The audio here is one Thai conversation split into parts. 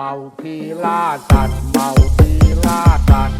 เมาทีล่าสัตเมาทีล่าสัตว์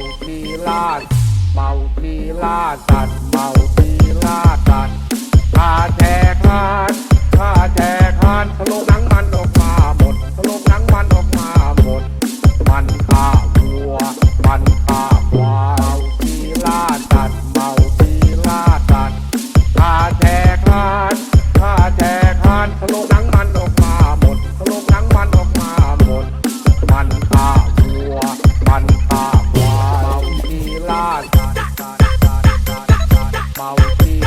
าปีล่าเมาปีล่าสัดเมา Pilar.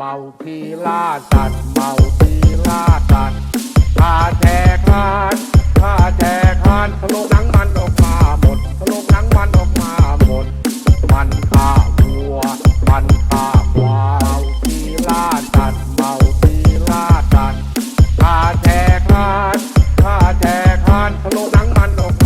เมาพีล่าสัดเมาพีล่าสัดข้าแจกคานข้าแจกคานทะลุหนังมันออกมาหมดทะลุหนังมันออกมาหมด มันข้าวัว มันข้าควายเมาทีล่าสัดเมาพีล่าสัดข้าแจกคานข้าแจกคานทะลุหนังมันออกมา